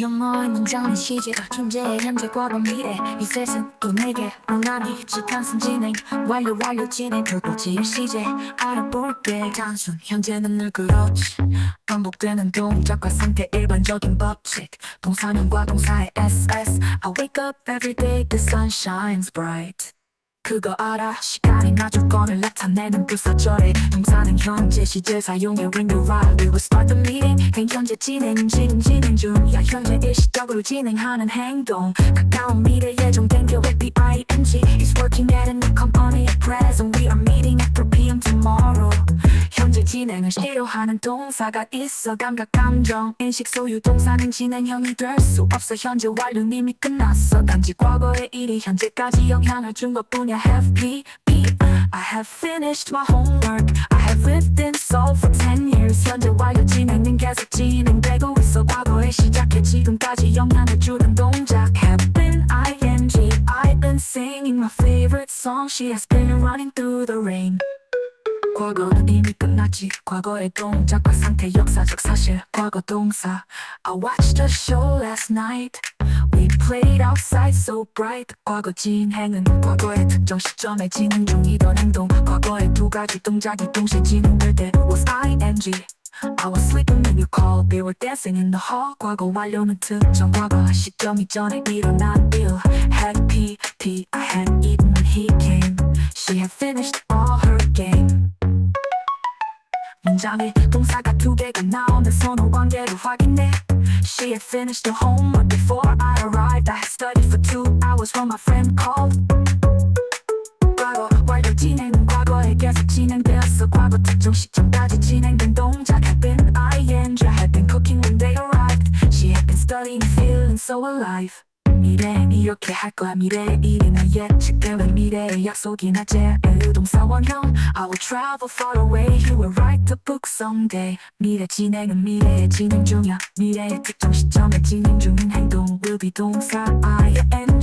영어의 문장은 시제가 존재의 현재 과거 미래. 이 세상 또 내게 원하니 직한선 진행. 완료 완료 진행. 결국지의 시제. 알아볼게 단순. 현재는 늘 그렇지. 반복되는 동작과 상태 일반적인 법칙. 동사명과 동사의 SS I wake up every day the sun shines bright 그거 알아 시간이 나 조건을 나타내는 그 사절에 동사는 현재 시제 사용해 when you ride We will start the meeting 행 현재 진행 지금 진행 중이야 현재 일시적으로 진행하는 행동 가까운 미래 예정된 계획 B-I-N-G Is working at a new company at present We are meeting at 4 p.m. tomorrow 현재 진행을 필요하는 동사가 있어 감각 감정 인식 소유 동사는 진행형이 될 수 없어 현재 완료는 이미 끝났어 단지 과거의 일이 현재까지 영향을 준 것뿐이야 have P B I have finished my homework I have lived in Seoul for 10 years 현재 완료 진행은 계속 진행되고 있어 과거에 시작해 지금까지 영향을 주는 동작 have been ing I've been singing my favorite song She has been running through the rain 과거는 이미 끝났지 과거의 동작과 상태 역사적 사실 과거 동사 I watched a show last night We played outside so bright 과거 진행은 과거의 특정 시점에 진행 중이던 행동 과거의 두 가지 동작이 동시에 진행될 때 was ing I was sleeping when you called We were dancing in the hall 과거 완료는 특정 과거 시점 이전에 일어난 일 Had P T I had eaten when he came She had finished 문장에 동사가 두 개가 나오는 선호 관계를 확인해 She had finished her homework before I arrived I had studied for two hours when my friend called 과거 완료 진행은 과거에 계속 진행되었어 과거 특정 시점까지 진행된 동작 had been ing I had been cooking when they arrived She had been studying feeling so alive 미래엔 이렇게 할 거야 미래의 일이나 예측되는 미래의 약속이나 제일 동사 원형 I will travel far away You will write the book someday 미래 진행은 미래의 진행 중이야 미래의 특정 시점에 진행 중인 행동 will be 동사 ing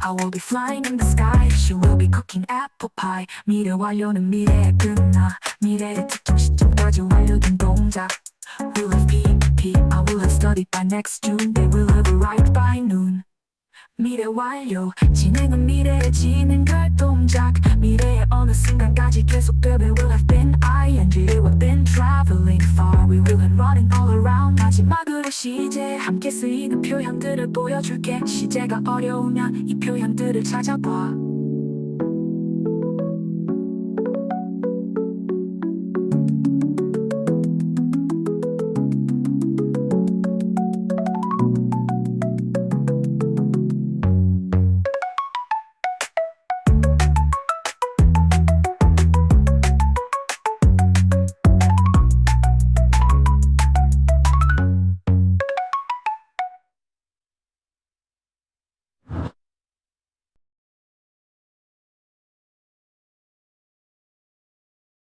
I will be flying in the sky She will be cooking apple pie 미래 완료는 미래에 끝나 미래의 특정 시점까지 완료된 동작 Will have P, P I will have studied by next June They will have arrived by noon 미래 완료 진행은 미래의 진행될 동작 미래의 어느 순간까지 We will have been ing We will have been traveling far We will have running all around 마지막으로 시제 함께 쓰이는 표현들을 보여줄게 시제가 어려우면 이 표현들을 찾아봐